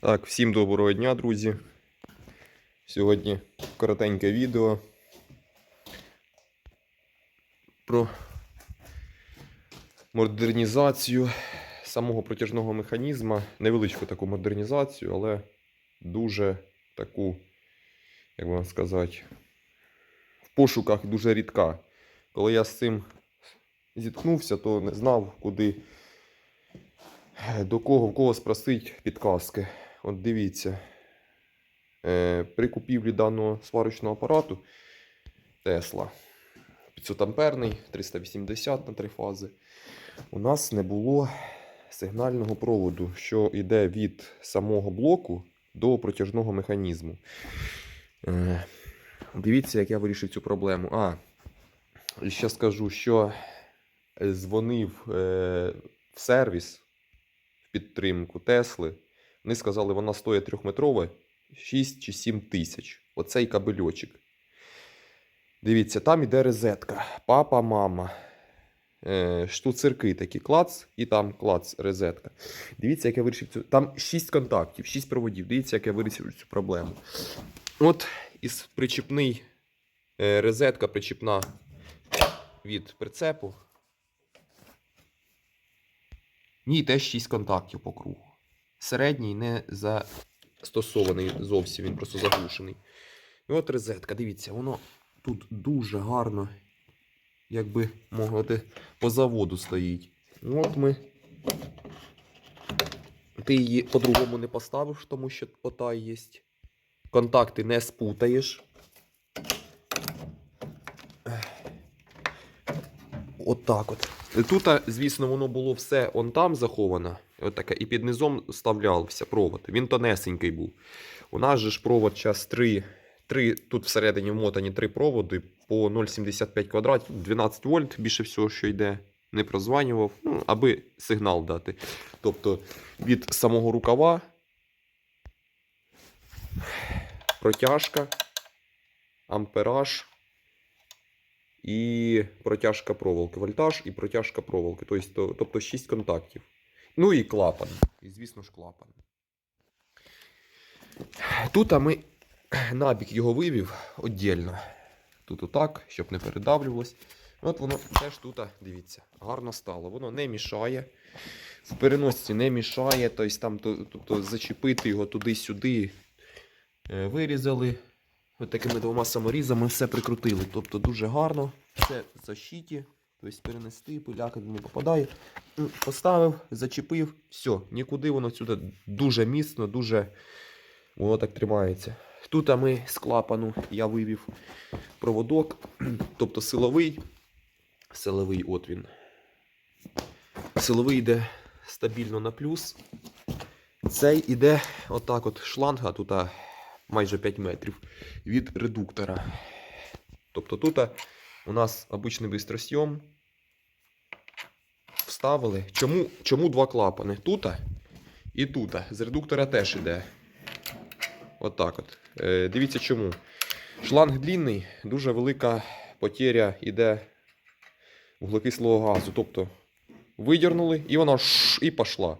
Так, всім доброго дня, друзі. Сьогодні коротеньке відео про модернізацію самого протяжного механізму. Невеличку таку модернізацію, але дуже таку, як би вам сказати, в пошуках дуже рідка. Коли я з цим зіткнувся, то не знав, куди до кого в кого спросить підказки. От дивіться. Е, при купівлі даного сварочного апарату Tesla 500 амперний, 380 на три фази. У нас не було сигнального проводу, що йде від самого блоку до протяжного механізму. Е, дивіться, як я вирішив цю проблему. А, ще скажу, що дзвонив е, в сервіс в підтримку Тесли. Вони сказали, вона стоїть трьохметрове 6 чи 7 тисяч. Оцей кабельочок. Дивіться, там іде розетка. Папа, мама. Е, штуцерки такі клац, і там клац, розетка. Дивіться, як я вирішив цю. Там 6 контактів, 6 проводів. Дивіться, як я вирішив цю проблему. От із причіпний е, розетка причіпна від прицепу. В ній теж 6 контактів по кругу. Середній не застосований зовсім, він просто заглушений. І от розетка, дивіться, воно тут дуже гарно, якби мовити, по заводу стоїть. Ну, От ми. Ти її по-другому не поставиш, тому що потай є. Контакти не спутаєш. От так от. Тут, звісно, воно було все он там заховано. От таке, і під низом вставлявся провод. Він тонесенький був. У нас же ж провод час 3, 3 тут всередині вмотані три проводи по 0,75 квадратів, 12 вольт більше всього, що йде. Не прозванював, ну, аби сигнал дати. Тобто від самого рукава протяжка, ампераж і протяжка проволоки. Вольтаж і протяжка проволоки. Тобто, тобто 6 контактів. Ну і клапан. І, звісно ж, клапан. Тут а ми набік його вивів віддільно. Тут отак, щоб не передавлювалось. От воно теж тут, дивіться, гарно стало. Воно не мішає. В переносці не мішає. Тобто там то- тобто, зачепити його туди-сюди. Е, Вирізали. От такими двома саморізами все прикрутили. Тобто дуже гарно. Все в защиті. Тобто перенести, пиляка не попадає. Поставив, зачепив, все, нікуди воно сюди дуже міцно, дуже воно так тримається. Тут ми з клапану я вивів проводок, тобто силовий. Силовий от він. Силовий йде стабільно на плюс. Цей іде отак от шланга, тут майже 5 метрів від редуктора. Тобто тут у нас обичний бистросйом. Вставили. Чому, чому два клапани? Тут і тут. З редуктора теж іде. Отак от. Е, дивіться чому. Шланг длінний, дуже велика потеря йде вуглекислого газу. Тобто видернули і вона ш, і пішла.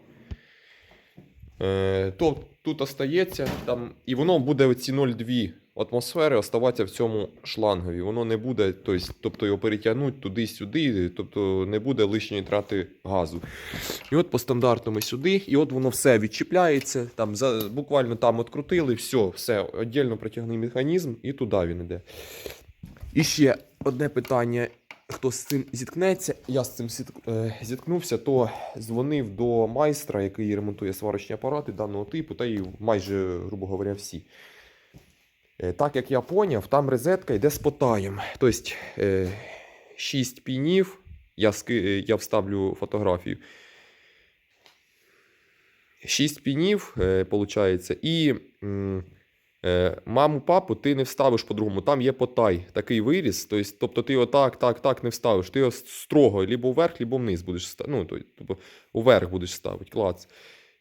Е, то тут остається, там, і воно буде оці 0,2 атмосфери оставатися в цьому шлангові. Воно не буде, тобто, тобто його перетягнуть туди-сюди, тобто не буде лишньої трати газу. І от по стандартному сюди, і от воно все відчіпляється. Там, за, буквально там открутили, все, все, віддільно протягний механізм, і туди він йде. І ще одне питання. Хто з цим зіткнеться, я з цим е, зіткнувся, то дзвонив до майстра, який ремонтує сварочні апарати даного типу, та й майже, грубо говоря, всі. Е, Так як я поняв, там розетка йде з потаєм. Тобто е, 6 пінів, я, е, я вставлю фотографію. 6 пінів, е, виходить, і е, маму, папу ти не вставиш по-другому. Там є потай, такий виріс. Тобто, ти його так, так, так не вставиш. Ти його строго либо вверх, либо вниз будеш ставити. Ну, тобто, вверх будеш ставити, клац.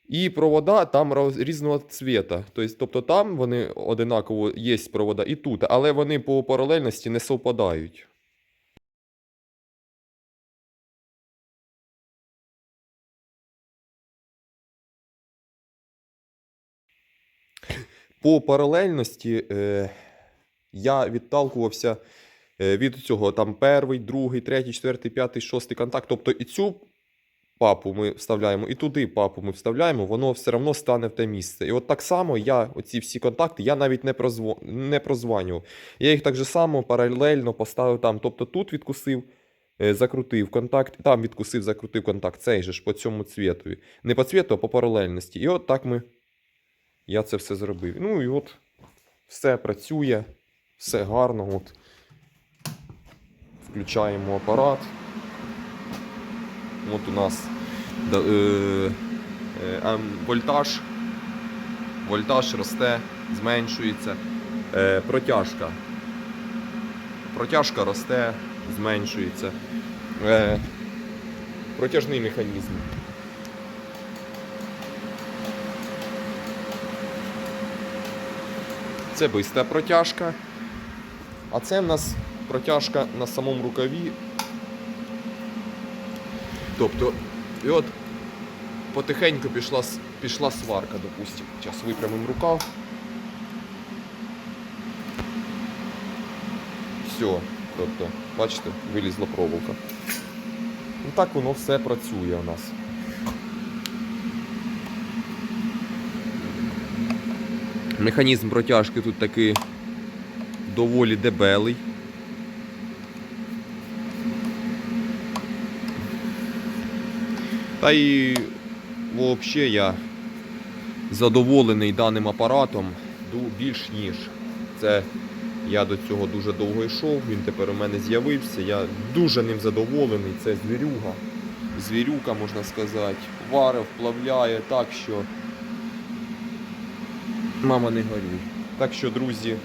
І провода там різного цвіта. Тобто там вони одинаково є провода і тут, але вони по паралельності не совпадають. По паралельності е, я відталкувався е, від цього там перший, другий, третій, четвертий, п'ятий, шостий контакт. Тобто і цю папу ми вставляємо, і туди папу ми вставляємо, воно все одно стане в те місце. І от так само я, оці всі контакти, я навіть не, прозво... не прозванював. Я їх так же само паралельно поставив там. Тобто тут відкусив, е, закрутив контакт, там відкусив, закрутив контакт. Цей же ж по цьому цвітові. Не по цвіту, а по паралельності. І от так ми. Я це все зробив. Ну і от все працює, все гарно. От. Включаємо апарат. От у нас е, е, ем, вольтаж. Вольтаж росте, зменшується. Е, протяжка. Протяжка росте, зменшується. Е, протяжний механізм. Це биста протяжка. А це в нас протяжка на самому рукаві. Тобто, і от потихеньку пішла, пішла сварка, допустимо. Зараз випрямимо рукав. Все. Тобто, бачите, вилізла проволока. Ну так воно все працює у нас. Механізм протяжки тут такий доволі дебелий. Та і взагалі я задоволений даним апаратом більш ніж. Це я до цього дуже довго йшов, він тепер у мене з'явився. Я дуже ним задоволений. Це звірюга. Звірюка, можна сказати, варив, вплавляє так, що мама не горюй. Так що, друзі,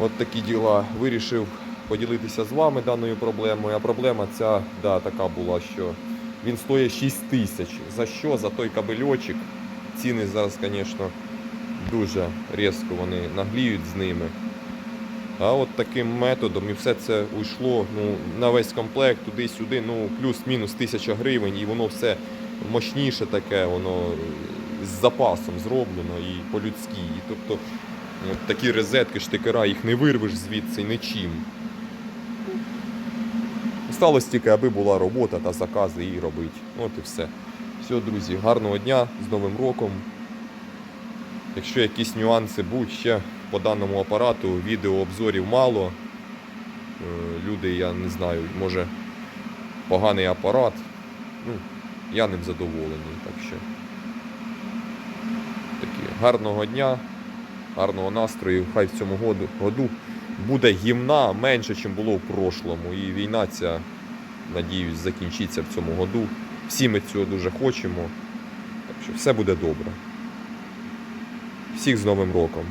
от такі діла. Вирішив поділитися з вами даною проблемою. А проблема ця да, така була, що він стоїть 6 тисяч. За що? За той кабельочок. Ціни зараз, звісно, дуже різко вони нагліють з ними. А от таким методом і все це уйшло ну, на весь комплект, туди-сюди, ну, плюс-мінус тисяча гривень, і воно все мощніше таке, воно з запасом зроблено і по-людськи. І, тобто от такі розетки, штикера, їх не вирвеш звідси нічим. Сталось тільки, аби була робота та закази її робити. От і все. Все, друзі, гарного дня, з Новим роком. Якщо якісь нюанси будуть ще по даному апарату, відеообзорів мало. Е, Люди, я не знаю, може поганий апарат. Ну, я ним задоволений. Так що гарного дня, гарного настрою. Хай в цьому году, году буде гімна менше, ніж було в прошлому. І війна ця, надіюсь, закінчиться в цьому году. Всі ми цього дуже хочемо. Так що все буде добре. Всіх з Новим роком!